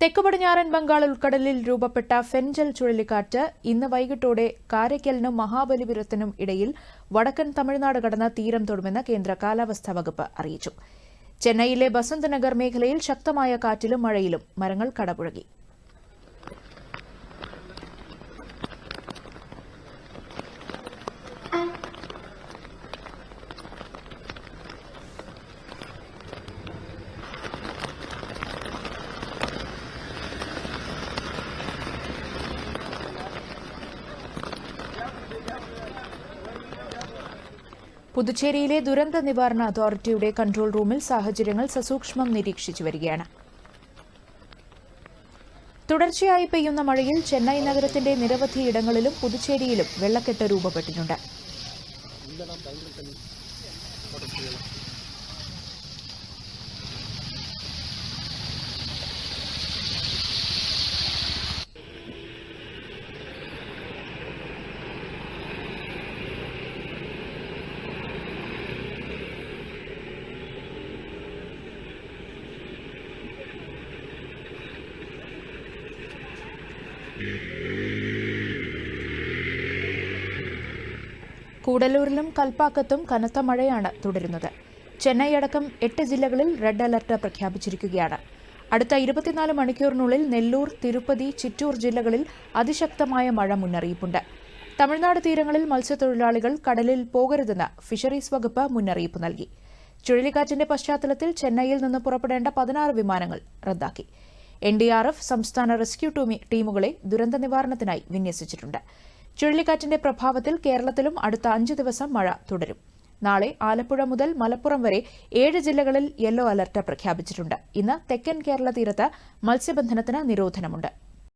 തെക്ക് പടിഞ്ഞാറൻ ബംഗാൾ ഉൾക്കടലിൽ രൂപപ്പെട്ട ഫെൻജൽ ചുഴലിക്കാറ്റ് ഇന്ന് വൈകിട്ടോടെ കാരയ്ക്കലിനും മഹാബലിപുരത്തിനും ഇടയിൽ വടക്കൻ തമിഴ്നാട് കടന്ന തീരം തൊടുമെന്ന് കേന്ദ്ര കാലാവസ്ഥാ വകുപ്പ് അറിയിച്ചു. ചെന്നൈയിലെ ബസന്ത് നഗർ മേഖലയിൽ ശക്തമായ കാറ്റിലും മഴയിലും മരങ്ങൾ കടപുഴകി. പുതുച്ചേരിയിലെ ദുരന്ത നിവാരണ അതോറിറ്റിയുടെ കൺട്രോൾ റൂമിൽ സാഹചര്യങ്ങൾ സസൂക്ഷ്മം നിരീക്ഷിച്ചു വരികയാണ്. തുടർച്ചയായി പെയ്യുന്ന മഴയിൽ ചെന്നൈ നഗരത്തിന്റെ നിരവധി ഇടങ്ങളിലും പുതുച്ചേരിയിലും വെള്ളക്കെട്ട് രൂപപ്പെട്ടിട്ടുണ്ട്. കൂടലൂരിലും കൽപ്പാക്കത്തും കനത്ത മഴയാണ് തുടരുന്നത്. ചെന്നൈ അടക്കം എട്ട് ജില്ലകളിൽ റെഡ് അലർട്ട് പ്രഖ്യാപിച്ചിരിക്കുകയാണ്. അടുത്ത ഇരുപത്തിനാല് മണിക്കൂറിനുള്ളിൽ നെല്ലൂർ തിരുപ്പതി ചിറ്റൂർ ജില്ലകളിൽ അതിശക്തമായ മഴ മുന്നറിയിപ്പുണ്ട്. തമിഴ്നാട് തീരങ്ങളിൽ മത്സ്യത്തൊഴിലാളികൾ കടലിൽ പോകരുതെന്ന് ഫിഷറീസ് വകുപ്പ് മുന്നറിയിപ്പ് നൽകി. ചുഴലിക്കാറ്റിന്റെ പശ്ചാത്തലത്തിൽ ചെന്നൈയിൽ നിന്ന് പുറപ്പെടേണ്ട പതിനാറ് വിമാനങ്ങൾ റദ്ദാക്കി. എൻ ഡി ആർ എഫ് സംസ്ഥാന റെസ്ക്യൂ ടീമുകളെ ദുരന്ത നിവാരണത്തിനായി വിന്യസിച്ചിട്ടുണ്ട്. ചുഴലിക്കാറ്റിന്റെ പ്രഭാവത്തിൽ കേരളത്തിലും അടുത്ത അഞ്ച് ദിവസം മഴ തുടരും. നാളെ ആലപ്പുഴ മുതൽ മലപ്പുറം വരെ ഏഴ് ജില്ലകളിൽ യെല്ലോ അലർട്ട് പ്രഖ്യാപിച്ചിട്ടുണ്ട്. ഇന്ന് തെക്കൻ കേരള തീരത്ത് മത്സ്യബന്ധനത്തിന് നിരോധനമുണ്ട്.